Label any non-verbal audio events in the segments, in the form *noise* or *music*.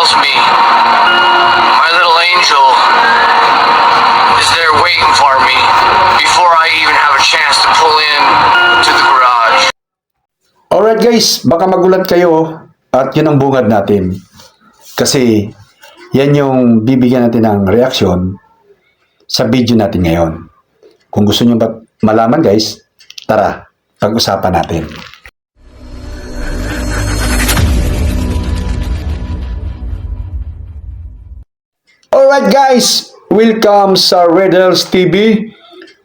tells me my little angel is there waiting for me before I even have a chance to pull in to the garage. Alright guys, baka magulat kayo at yun ang bungad natin. Kasi yan yung bibigyan natin ng reaksyon sa video natin ngayon. Kung gusto nyo malaman guys, tara, pag-usapan natin. Alright guys, welcome sa Riddles TV.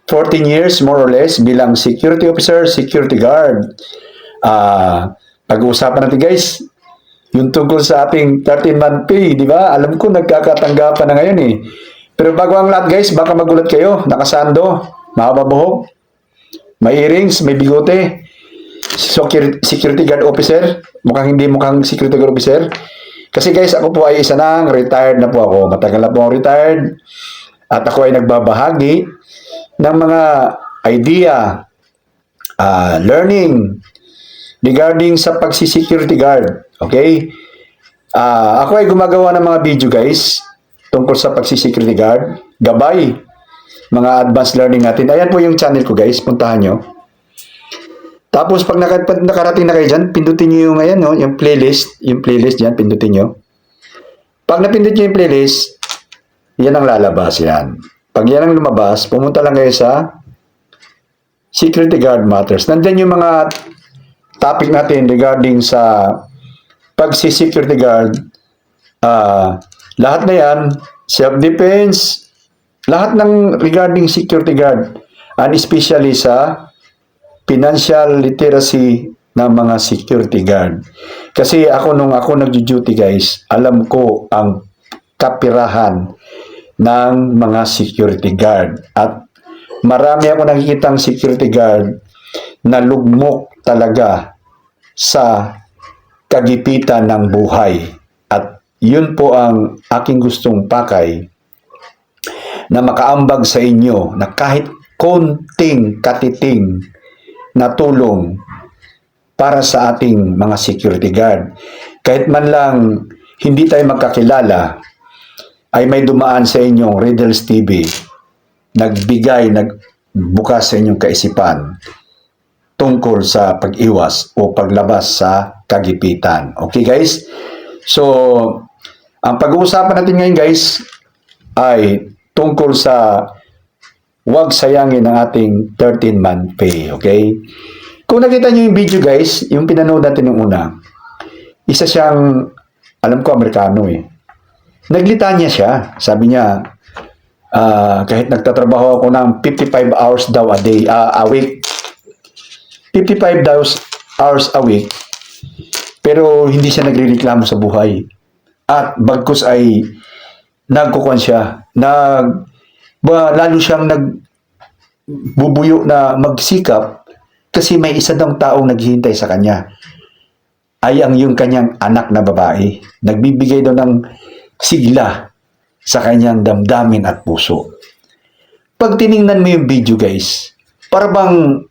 14 years more or less bilang security officer, security guard. Ah, pag-uusapan natin guys, yung tungkol sa ating 13-month pay, di ba? Alam ko nagkakatanggapan na ngayon eh. Pero bago ang lahat guys, baka magulat kayo, nakasando, mahaba buhok, may earrings, may bigote, security guard officer, mukhang hindi mukhang security guard officer. Kasi guys, ako po ay isa nang retired na po ako. Matagal na po ako retired. At ako ay nagbabahagi ng mga idea, ah, learning regarding sa pagsi-security guard. Okay? Ah, ako ay gumagawa ng mga video guys tungkol sa pagsi-security guard. Gabay. Mga advanced learning natin. Ayan po yung channel ko guys. Puntahan nyo. Tapos pag naka, pag nakarating na kayo dyan, pindutin nyo yung, ayan, no, yung playlist. Yung playlist dyan, pindutin nyo. Pag napindot nyo yung playlist, yan ang lalabas yan. Pag yan ang lumabas, pumunta lang kayo sa Security Guard Matters. Nandyan yung mga topic natin regarding sa pagsi-security guard. Ah, lahat na yan, self-defense, lahat ng regarding security guard, and especially sa financial literacy ng mga security guard. Kasi ako nung ako nag-duty guys, alam ko ang kapirahan ng mga security guard. At marami ako nakikitang security guard na lugmok talaga sa kagipitan ng buhay. At yun po ang aking gustong pakay na makaambag sa inyo na kahit konting katiting na tulong para sa ating mga security guard. Kahit man lang hindi tayo magkakilala, ay may dumaan sa inyong Riddles TV, nagbigay, nagbukas sa inyong kaisipan tungkol sa pag-iwas o paglabas sa kagipitan. Okay guys? So, ang pag-uusapan natin ngayon guys ay tungkol sa huwag sayangin ang ating 13-month pay. Okay? Kung nakita nyo yung video guys, yung pinanood natin yung una, isa siyang, alam ko, Amerikano eh. Naglitanya siya. Sabi niya, ah, kahit nagtatrabaho ako ng 55 hours daw a day, ah, a week, 55 daws- hours a week, pero hindi siya nagrereklamo sa buhay. At bagkus ay nagkukuan siya, nag, ba, lalo siyang nag, bubuyo na magsikap kasi may isa daw taong naghihintay sa kanya. Ay ang yung kanyang anak na babae. Nagbibigay daw ng sigla sa kanyang damdamin at puso. Pag tiningnan mo yung video guys, para bang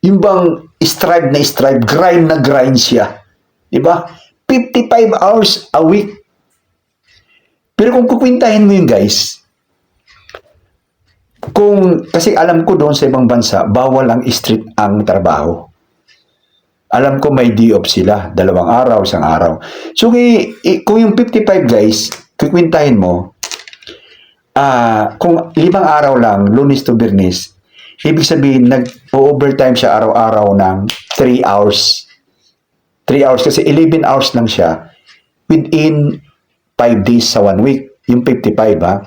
yung bang strive na strive, grind na grind siya. Di ba? 55 hours a week. Pero kung kukwintahin mo yun guys, kung, kasi alam ko doon sa ibang bansa, bawal ang street ang trabaho. Alam ko may day off sila, dalawang araw, isang araw. So, kung yung 55 guys, kukwintahin mo, ah kung limang araw lang, lunes to bernes, ibig sabihin, nag-overtime siya araw-araw ng 3 hours. 3 hours kasi 11 hours lang siya within 5 days sa 1 week. Yung 55 ha.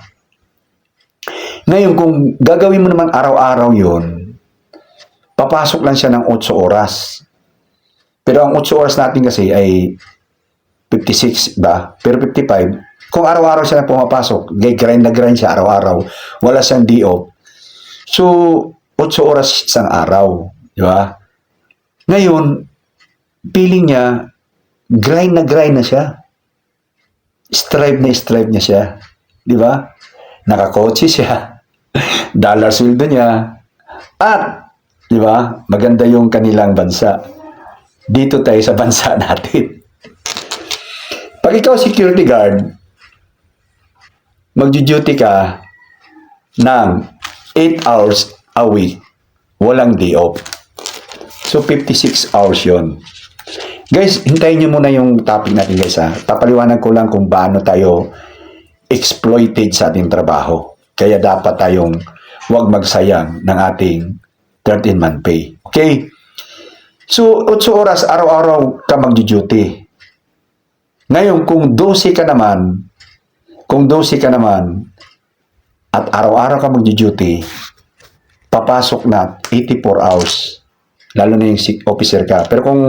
Ngayon, kung gagawin mo naman araw-araw yon papasok lang siya ng 8 oras. Pero ang 8 oras natin kasi ay 56 ba? Pero 55, kung araw-araw siya na pumapasok, grind na grind siya araw-araw, wala siyang day off. So, 8 oras isang araw. Di ba? Ngayon, feeling niya, grind na grind na siya. Strive na strive niya siya. Di ba? Nakakotse siya. Dollar sweldo niya. At, di ba, maganda yung kanilang bansa. Dito tayo sa bansa *laughs* natin. Pag ikaw security guard, magjo-duty ka ng 8 hours a week. Walang day off. So, 56 hours yon. Guys, hintayin nyo muna yung topic natin guys ha. Papaliwanag ko lang kung paano tayo exploited sa ating trabaho. Kaya dapat tayong huwag magsayang ng ating 13-month pay. Okay? So, 8 oras araw-araw ka mag-duty. Ngayon, kung 12 ka naman, kung 12 ka naman, at araw-araw ka mag-duty, papasok na 84 hours. Lalo na yung officer ka. Pero kung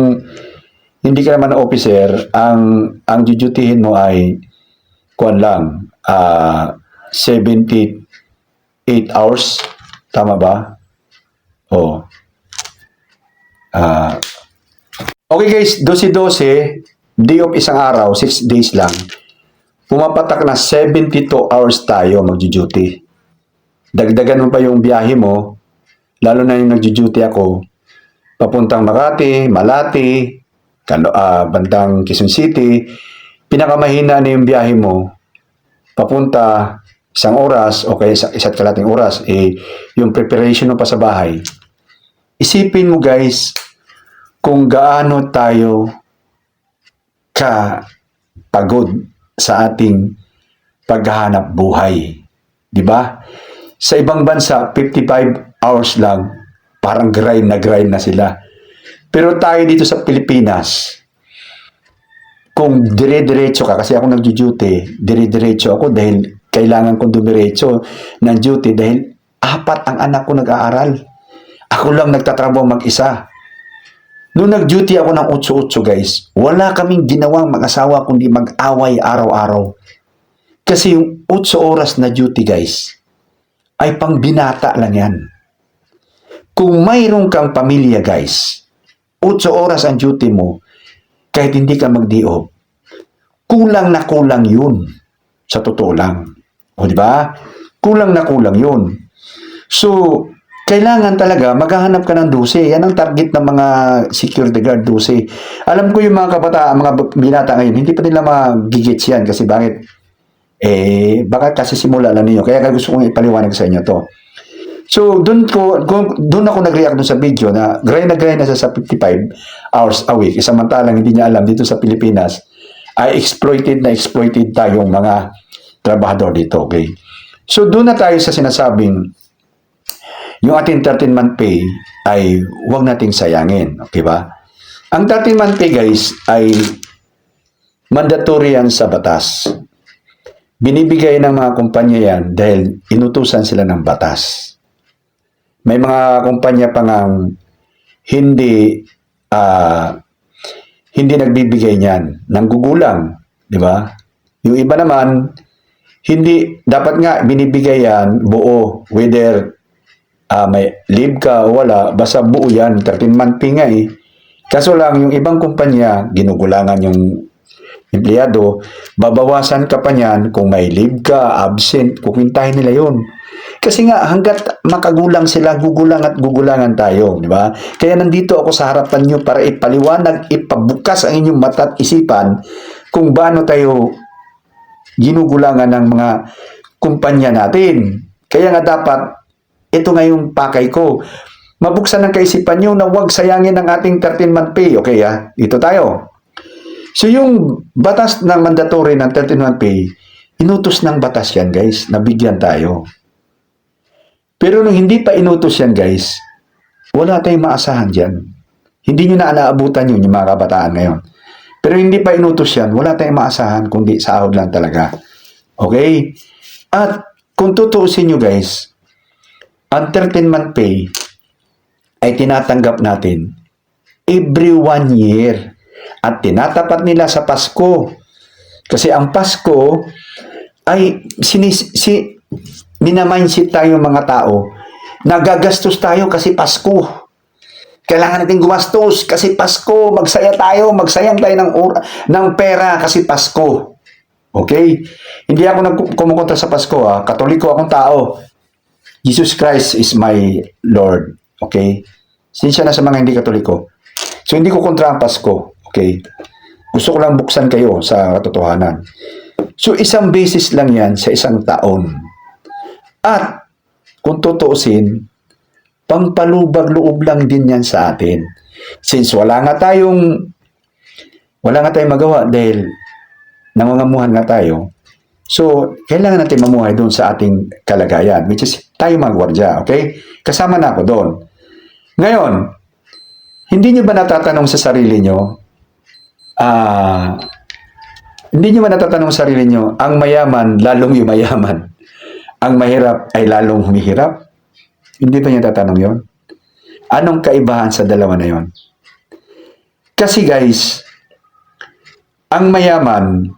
hindi ka naman na officer, ang ang dutyhin mo ay kuan lang, ah 78 hours. Tama ba? Oo. Ah okay guys, 12-12, day of isang araw, 6 days lang. Pumapatak na 72 hours tayo magjo-duty. Dagdagan mo pa yung biyahe mo, lalo na yung nagjo-duty ako, papuntang Makati, Malati, Kano, ah, bandang Quezon City, pinakamahina na yung biyahe mo, papunta isang oras o kaya isa, isa't kalating oras, eh, yung preparation mo pa sa bahay. Isipin mo guys, kung gaano tayo ka pagod sa ating paghahanap buhay. Di ba? Sa ibang bansa, 55 hours lang, parang grind na grind na sila. Pero tayo dito sa Pilipinas, kung dire-diretso ka, kasi ako nag-duty, dire-diretso ako dahil kailangan kong dumiretso ng duty dahil apat ang anak ko nag-aaral. Ako lang nagtatrabaho mag-isa. Noong nag-duty ako ng 8-8 guys, wala kaming ginawang mag-asawa kundi mag-away araw-araw. Kasi yung 8 oras na duty guys, ay pang binata lang yan. Kung mayroon kang pamilya guys, 8 oras ang duty mo, kahit hindi ka mag off kulang na kulang yun. Sa totoo lang. O di ba? Kulang na kulang yun. So, kailangan talaga maghahanap ka ng 12. Yan ang target ng mga security guard 12. Alam ko yung mga kabataan, mga binata ngayon, hindi pa nila magigits yan kasi bakit? Eh, baka kasi simula lang ninyo. Kaya gusto kong ipaliwanag sa inyo to. So, doon ko doon ako nag-react doon sa video na grind na grind na sa 55 hours a week. Samantalang hindi niya alam dito sa Pilipinas ay exploited na exploited tayong mga trabahador dito, okay? So, doon na tayo sa sinasabing yung ating 13-month pay ay huwag nating sayangin, okay ba? Ang 13-month pay guys ay mandatory yan sa batas. Binibigay ng mga kumpanya yan dahil inutusan sila ng batas. May mga kumpanya pa ngang hindi ah, hindi nagbibigay niyan, nanggugulang, di ba? Yung iba naman, hindi, dapat nga binibigay yan buo, whether ah, may leave ka o wala, basta buo yan, 13 month pay nga eh. Kaso lang, yung ibang kumpanya, ginugulangan yung empleyado, babawasan ka pa niyan kung may leave ka, absent, kukwintahin nila yun. Kasi nga, hanggat makagulang sila, gugulang at gugulangan tayo, di ba? Kaya nandito ako sa harapan nyo para ipaliwanag, ipabukas ang inyong mata at isipan kung paano tayo ginugulangan ng mga kumpanya natin. Kaya nga dapat, ito nga yung pakay ko. Mabuksan ng kaisipan nyo na huwag sayangin ang ating 13-month pay. Okay ha? Dito tayo. So yung batas ng mandatory ng 13-month pay, inutos ng batas yan guys, nabigyan tayo. Pero nung hindi pa inutos yan guys, wala tayong maasahan dyan. Hindi nyo na naabutan yun yung mga kabataan ngayon. Pero hindi pa inutos yan, wala tayong maasahan kundi sahod lang talaga. Okay? At kung tutuusin nyo guys, ang 13-month pay ay tinatanggap natin every one year. At tinatapat nila sa Pasko. Kasi ang Pasko ay sinis, si, minamindset tayo mga tao. Nagagastos tayo kasi Pasko. Kailangan natin gumastos kasi Pasko. Magsaya tayo, magsayang tayo ng, ura, ng pera kasi Pasko. Okay? Hindi ako nagkumukontra sa Pasko. Ha? Katoliko akong tao. Jesus Christ is my Lord. Okay? Sinsya na sa mga hindi katoliko. So, hindi ko kontra ang Pasko. Okay? Gusto ko lang buksan kayo sa katotohanan. So, isang beses lang yan sa isang taon. At, kung tutuusin, pangpalubag loob lang din yan sa atin. Since wala nga tayong wala nga tayong magawa dahil nangangamuhan nga tayo, so, kailangan natin mamuhay doon sa ating kalagayan, which is tayo magwardya, okay? Kasama na ako doon. Ngayon, hindi nyo ba natatanong sa sarili nyo, ah, hindi nyo ba natatanong sa sarili nyo, ang mayaman, lalong yumayaman. Ang mahirap ay lalong humihirap? Hindi ba nyo tatanong yon? Anong kaibahan sa dalawa na yon? Kasi guys, ang mayaman,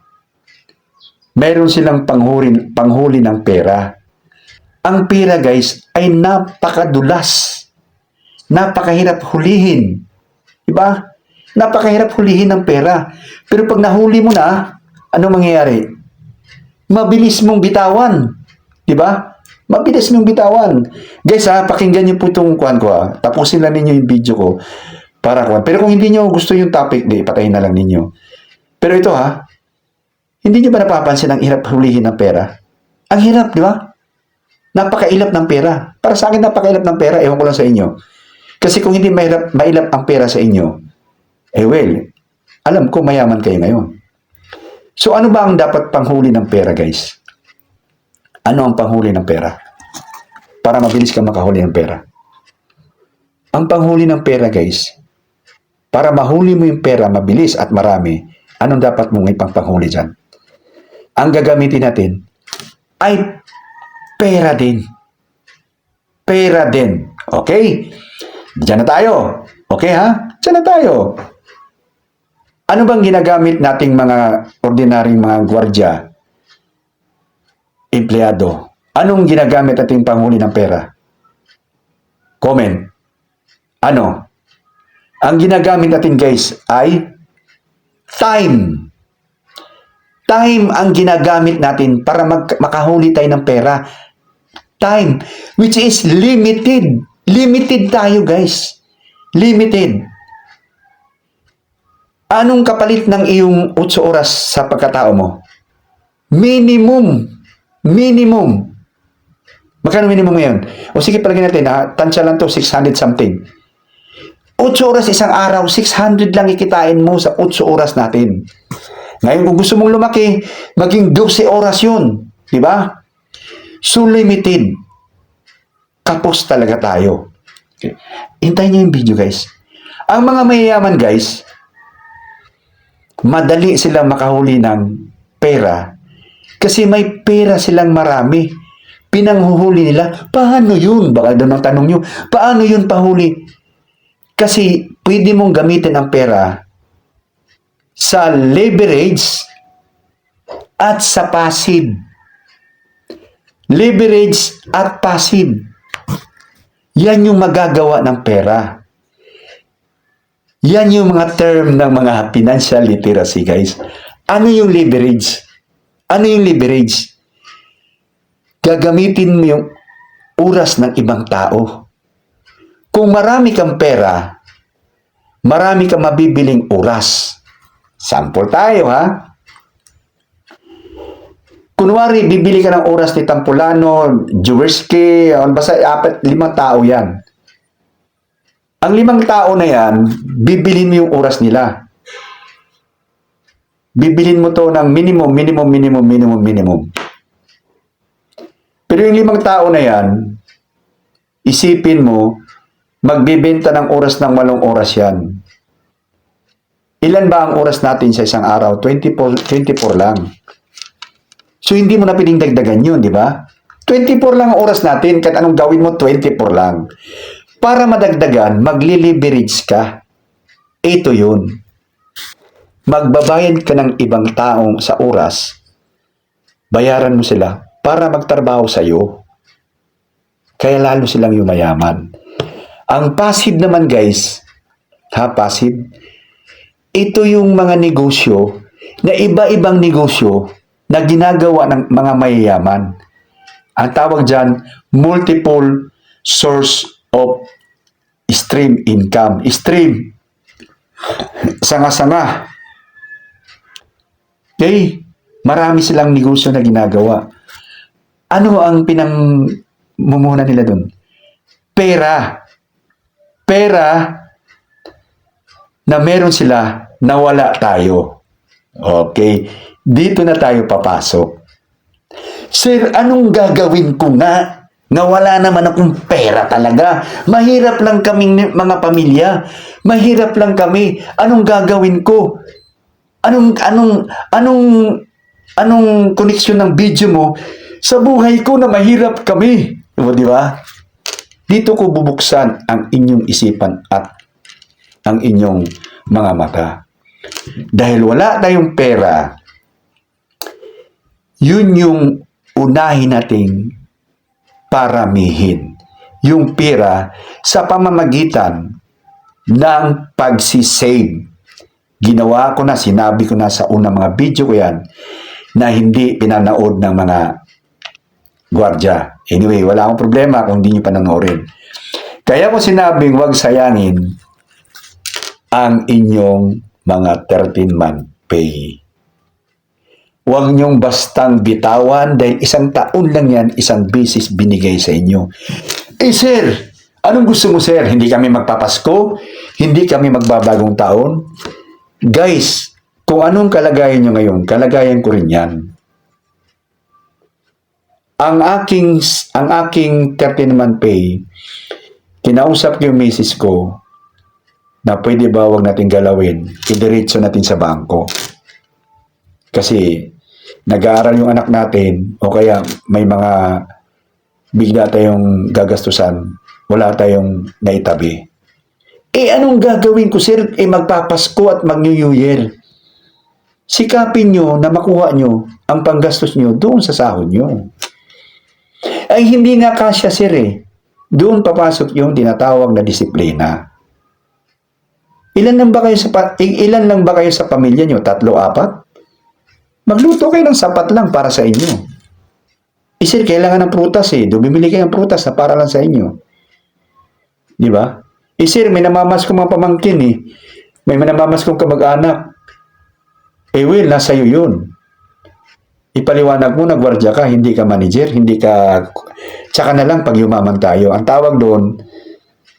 meron silang panghuli, panghuli ng pera. Ang pera guys ay napakadulas. Napakahirap hulihin. Diba? Napakahirap hulihin ng pera. Pero pag nahuli mo na, ano mangyayari? Mabilis mong bitawan. Diba? Mabilis mong bitawan. Guys ha, pakinggan niyo po itong kuhan ko ha. Tapusin lang ninyo yung video ko. Para kuhan. Pero kung hindi niyo gusto yung topic, di, patayin na lang ninyo. Pero ito ha, hindi niyo ba napapansin ang hirap hulihin ng pera? Ang hirap, di ba? Napakailap ng pera. Para sa akin, napakailap ng pera. Ewan ko lang sa inyo. Kasi kung hindi mahirap, mailap ang pera sa inyo, eh well, alam ko mayaman kayo ngayon. So ano ba ang dapat panghuli ng pera, guys? Ano ang panghuli ng pera? Para mabilis ka makahuli ng pera. Ang panghuli ng pera, guys, para mahuli mo yung pera mabilis at marami, anong dapat mong ipangpanghuli dyan? Ang gagamitin natin ay pera din. Pera din. Okay? Diyan na tayo. Okay ha? Diyan na tayo. Ano bang ginagamit nating mga ordinaryong mga gwardya? Empleyado. Anong ginagamit nating panghuli ng pera? Comment. Ano? Ang ginagamit natin guys ay time. Time ang ginagamit natin para mag- makahuli tayo ng pera. Time, which is limited. Limited tayo, guys. Limited. Anong kapalit ng iyong 8 oras sa pagkatao mo? Minimum. Minimum. Magkano minimum ngayon? O sige, palagyan natin, ha? tansya lang to, 600 something. 8 oras isang araw, 600 lang ikitain mo sa 8 oras natin. Ngayon, kung gusto mong lumaki, maging 12 oras yun. Di ba? So limited. Kapos talaga tayo. Okay. Hintayin niyo yung video, guys. Ang mga mayayaman, guys, madali silang makahuli ng pera kasi may pera silang marami. Pinanghuhuli nila, paano yun? Baka doon ang tanong nyo, paano yun pahuli? Kasi pwede mong gamitin ang pera sa leverage at sa passive. Leverage at passive. Yan yung magagawa ng pera. Yan yung mga term ng mga financial literacy, guys. Ano yung leverage? Ano yung leverage? Gagamitin mo yung oras ng ibang tao. Kung marami kang pera, marami kang mabibiling oras. Sample tayo, ha? Kunwari, bibili ka ng oras ni Tampulano, Jaworski, ano basta apat, limang tao yan. Ang limang tao na yan, bibilin mo yung oras nila. Bibilin mo to ng minimum, minimum, minimum, minimum, minimum. Pero yung limang tao na yan, isipin mo, magbibenta ng oras ng walong oras yan. Ilan ba ang oras natin sa isang araw? 24, 24 lang. So, hindi mo na piling dagdagan yun, di ba? 24 lang ang oras natin, kahit anong gawin mo, 24 lang. Para madagdagan, magli-leverage ka. Ito yun. Magbabayad ka ng ibang taong sa oras, bayaran mo sila para magtrabaho sa iyo. Kaya lalo silang yumayaman. Ang passive naman guys, ha passive, ito yung mga negosyo na iba-ibang negosyo na ginagawa ng mga mayayaman. Ang tawag dyan, multiple source of stream income. Stream, sanga-sanga. Okay? Marami silang negosyo na ginagawa. Ano ang pinangmumuna nila doon? Pera. Pera na meron sila na wala tayo. Okay? Dito na tayo papasok. Sir, anong gagawin ko nga? Na wala naman akong pera talaga. Mahirap lang kaming mga pamilya. Mahirap lang kami. Anong gagawin ko? Anong anong anong anong koneksyon ng video mo sa buhay ko na mahirap kami? O, di ba? Dito ko bubuksan ang inyong isipan at ang inyong mga mata. Dahil wala tayong pera, yun yung unahin nating paramihin. Yung pera sa pamamagitan ng pagsisave. Ginawa ko na, sinabi ko na sa unang mga video ko yan na hindi pinanood ng mga gwardya. Anyway, wala akong problema kung hindi nyo panonoorin. Kaya ko sinabing huwag sayangin ang inyong mga 13-month pay. Huwag niyong bastang bitawan dahil isang taon lang yan, isang bisis binigay sa inyo. Eh sir, anong gusto mo sir? Hindi kami magpapasko? Hindi kami magbabagong taon? Guys, kung anong kalagayan nyo ngayon, kalagayan ko rin yan. Ang aking, ang aking 13-month pay, kinausap ko yung misis ko na pwede ba wag natin galawin, idiretso natin sa bangko. Kasi nag-aaral yung anak natin o kaya may mga bigla tayong gagastusan, wala tayong naitabi. Eh anong gagawin ko sir? Eh magpapasko at mag-New Year. Sikapin nyo na makuha nyo ang panggastos nyo doon sa sahod nyo. Ay hindi nga kasya sir eh. Doon papasok yung tinatawag na disiplina. Ilan lang ba kayo sa ilan lang ba kayo sa pamilya nyo? Tatlo, apat? Magluto kayo ng sapat lang para sa inyo. Eh, sir, kailangan ng prutas eh. Bumibili kayo ng prutas na para lang sa inyo. Di ba? Eh, sir, may namamas kong mga pamangkin eh. May namamas kong kamag-anak. Eh, Will, nasa iyo yun. Ipaliwanag mo, nagwardya ka, hindi ka manager, hindi ka... Tsaka na lang pag yumaman tayo. Ang tawag doon,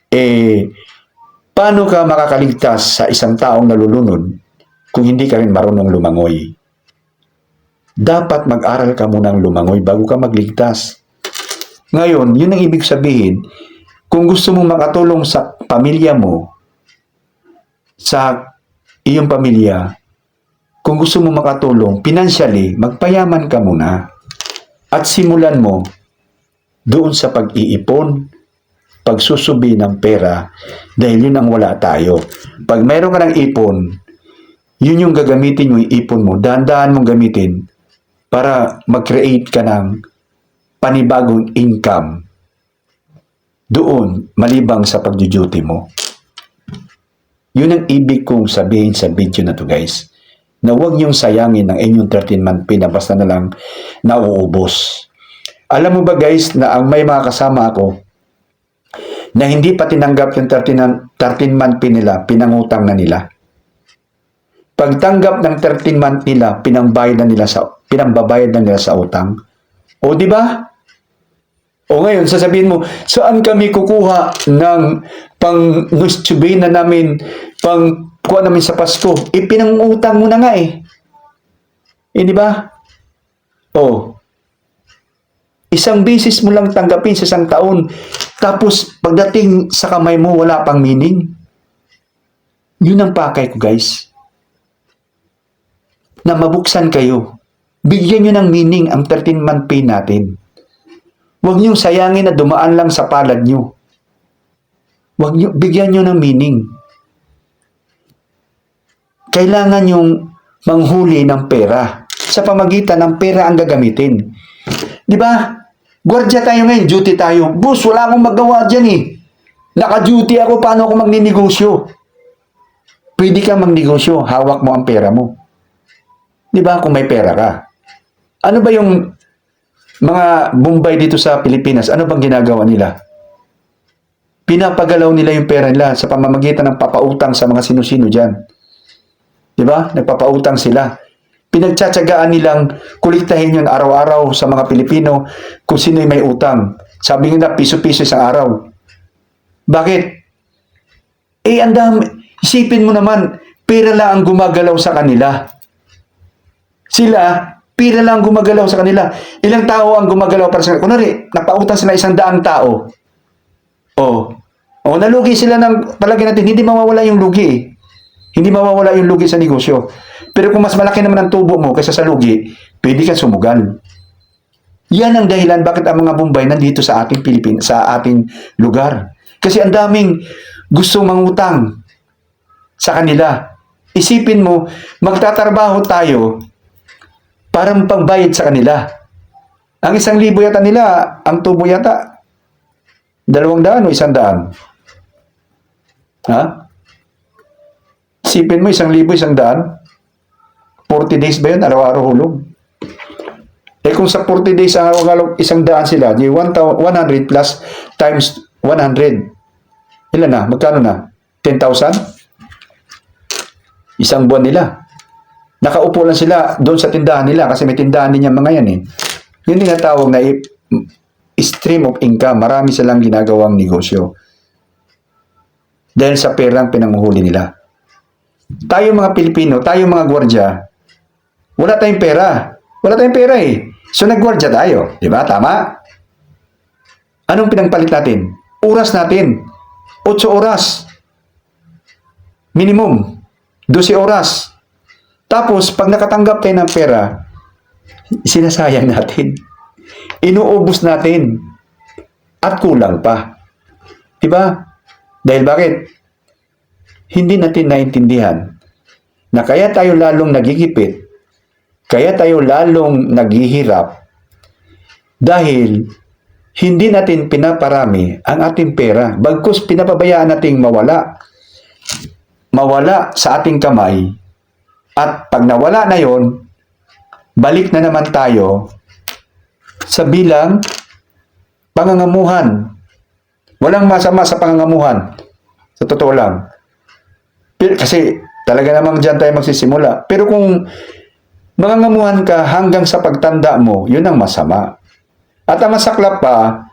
eh, paano ka makakaligtas sa isang taong nalulunod kung hindi ka rin marunong lumangoy? Dapat mag-aral ka munang lumangoy bago ka magligtas. Ngayon, yun ang ibig sabihin, kung gusto mong makatulong sa pamilya mo, sa iyong pamilya, kung gusto mo makatulong financially, magpayaman ka muna. At simulan mo doon sa pag-iipon, pagsusubi ng pera, dahil yun ang wala tayo. Pag mayroon ka ng ipon, yun yung gagamitin yung ipon mo, dahan-dahan mong gamitin para mag-create ka ng panibagong income doon, malibang sa pag-duty mo. Yun ang ibig kong sabihin sa video na to guys na huwag niyong sayangin ang inyong 13-month pay na basta na lang nauubos. Alam mo ba guys na ang may mga kasama ako na hindi pa tinanggap yung 13 13-month pay nila, pinangutang na nila. Pagtanggap ng 13-month nila, pinangbayad na nila sa pinambabayad na nila sa utang. O di ba? O ngayon, sasabihin mo, saan kami kukuha ng pang na namin, pang kuha namin sa Pasko? Eh, pinangutang mo na nga eh. Eh, di ba? O, isang bisis mo lang tanggapin sa isang taon, tapos pagdating sa kamay mo, wala pang meaning. Yun ang pakay ko, guys. Na mabuksan kayo. Bigyan nyo ng meaning ang 13-month pay natin. Huwag niyong sayangin na dumaan lang sa palad niyo. Huwag niyo, bigyan niyo ng meaning. Kailangan yung manghuli ng pera. Sa pamagitan ng pera ang gagamitin. Di ba? Gwardiya tayo ngayon, duty tayo. Boss, wala akong magawa dyan eh. Naka-duty ako, paano ako magninegosyo? Pwede ka magnegosyo, hawak mo ang pera mo. Di ba kung may pera ka? Ano ba yung mga Bombay dito sa Pilipinas, ano bang ginagawa nila? Pinapagalaw nila yung pera nila sa pamamagitan ng papautang sa mga sino-sino dyan. Di ba? Nagpapautang sila. pinagtsatsagaan nilang kuliktahin yun araw-araw sa mga Pilipino kung sino'y may utang. Sabi nila, piso-piso isang araw. Bakit? Eh, ang dami. Isipin mo naman, pera lang ang gumagalaw sa kanila. Sila, pera lang ang gumagalaw sa kanila. Ilang tao ang gumagalaw para sa kanila? Kunwari, napautang sila isang daang tao. Oh. Oh, nalugi sila ng palagi natin, hindi mawawala yung lugi eh. Hindi mawawala yung lugi sa negosyo. Pero kung mas malaki naman ang tubo mo kaysa sa lugi, pwede kang sumugal. Yan ang dahilan bakit ang mga Bombay nandito sa ating Pilipinas, sa ating lugar. Kasi ang daming gusto mangutang sa kanila. Isipin mo, magtatrabaho tayo para pangbayad sa kanila. Ang isang libo yata nila, ang tubo yata, dalawang daan o isang daan. Ha? Isipin mo, isang libo, isang daan. 40 days ba yun? Araw-araw hulog. Eh kung sa 40 days ang araw-araw isang daan sila, di 1,000 100 plus times 100. Ilan na? Magkano na? 10,000? Isang buwan nila. Nakaupo lang sila doon sa tindahan nila kasi may tindahan din yung mga yan eh. Yun din na stream of income. Marami silang ginagawang negosyo. Dahil sa perang pinanguhuli nila. Tayo mga Pilipino, tayo mga gwardya, wala tayong pera. Wala tayong pera eh. So nagwardya tayo. Di ba? Tama? Anong pinangpalit natin? Oras natin. 8 oras. Minimum. 12 oras. Tapos, pag nakatanggap tayo ng pera, sinasayang natin. Inuubos natin. At kulang pa. Diba? Dahil bakit? Hindi natin naintindihan na kaya tayo lalong nagigipit, kaya tayo lalong naghihirap dahil hindi natin pinaparami ang ating pera. Bagkus pinapabayaan nating mawala. Mawala sa ating kamay. At pag nawala na yon, balik na naman tayo sa bilang pangangamuhan. Walang masama sa pangangamuhan. Sa totoo lang. Kasi talaga namang dyan tayo magsisimula. Pero kung mangangamuhan ka hanggang sa pagtanda mo, yun ang masama. At ang masaklap pa,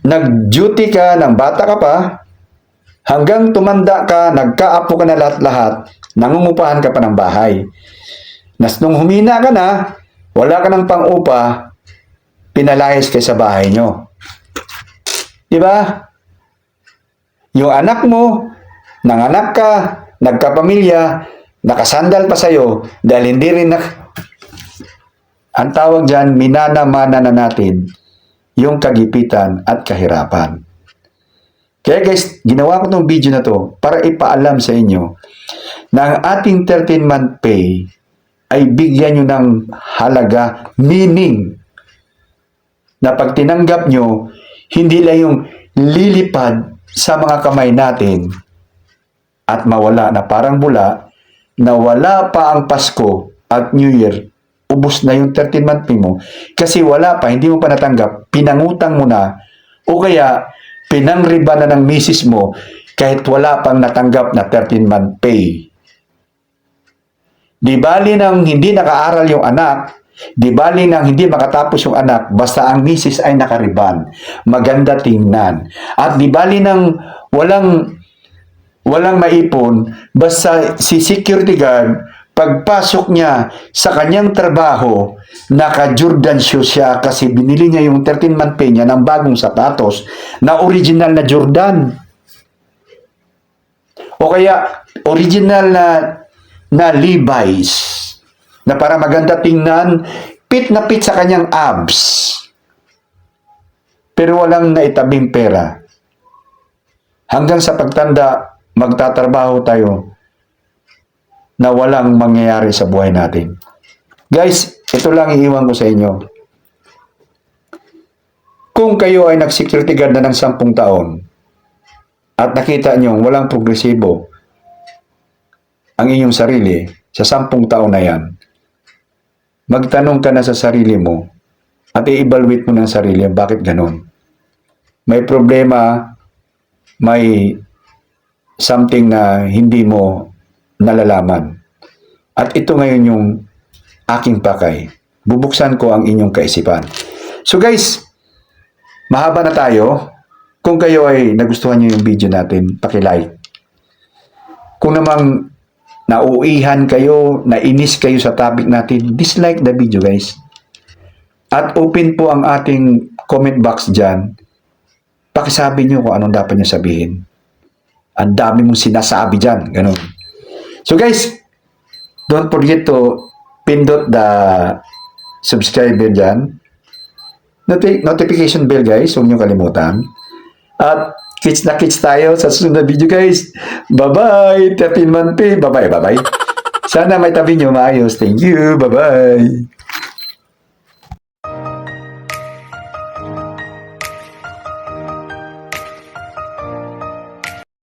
nag-duty ka ng bata ka pa, hanggang tumanda ka, nagkaapo ka na lahat-lahat, nangungupahan ka pa ng bahay. Nas nung humina ka na, wala ka ng pang-upa, pinalayas ka sa bahay nyo. Di ba? Yung anak mo, nanganak ka, nagkapamilya, nakasandal pa sa'yo, dahil hindi rin nak... Ang tawag dyan, minana-mana na natin yung kagipitan at kahirapan. Kaya guys, ginawa ko tong video na to para ipaalam sa inyo na ang ating 13-month pay ay bigyan nyo ng halaga, meaning, na pag tinanggap nyo, hindi lang yung lilipad sa mga kamay natin at mawala na parang bula, na wala pa ang Pasko at New Year, ubus na yung 13-month pay mo. Kasi wala pa, hindi mo pa natanggap, pinangutang mo na, o kaya pinangriba na ng misis mo kahit wala pang natanggap na 13-month pay. Di bali nang hindi nakaaral yung anak, di bali nang hindi makatapos yung anak, basta ang misis ay nakariban. Maganda tingnan. At di bali nang walang walang maipon, basta si security guard, pagpasok niya sa kanyang trabaho, naka-Jordan shoes siya kasi binili niya yung 13-month pay niya ng bagong sapatos na original na Jordan. O kaya, original na na Levi's na para maganda tingnan, pit na pit sa kanyang abs. Pero walang naitabing pera. Hanggang sa pagtanda, magtatrabaho tayo na walang mangyayari sa buhay natin. Guys, ito lang iiwan ko sa inyo. Kung kayo ay nag-security guard na ng 10 taon at nakita nyo walang progresibo ang inyong sarili sa 10 taon na yan, magtanong ka na sa sarili mo at i-evaluate mo ng sarili bakit ganon. May problema, may something na hindi mo nalalaman. At ito ngayon yung aking pakay. Bubuksan ko ang inyong kaisipan. So guys, mahaba na tayo. Kung kayo ay nagustuhan nyo yung video natin, pakilike. Kung namang nauihan kayo, nainis kayo sa topic natin, dislike the video guys. At open po ang ating comment box dyan. Pakisabi nyo kung anong dapat nyo sabihin. Ang dami mong sinasabi dyan. Ganun. So guys, don't forget to pindot the subscriber dyan. Noti- notification bell guys, huwag nyo kalimutan. At kids na kids tayo sa susunod na video guys. Bye-bye! 13 month pay. Bye-bye, bye-bye. Sana may tabi nyo maayos. Thank you. Bye-bye.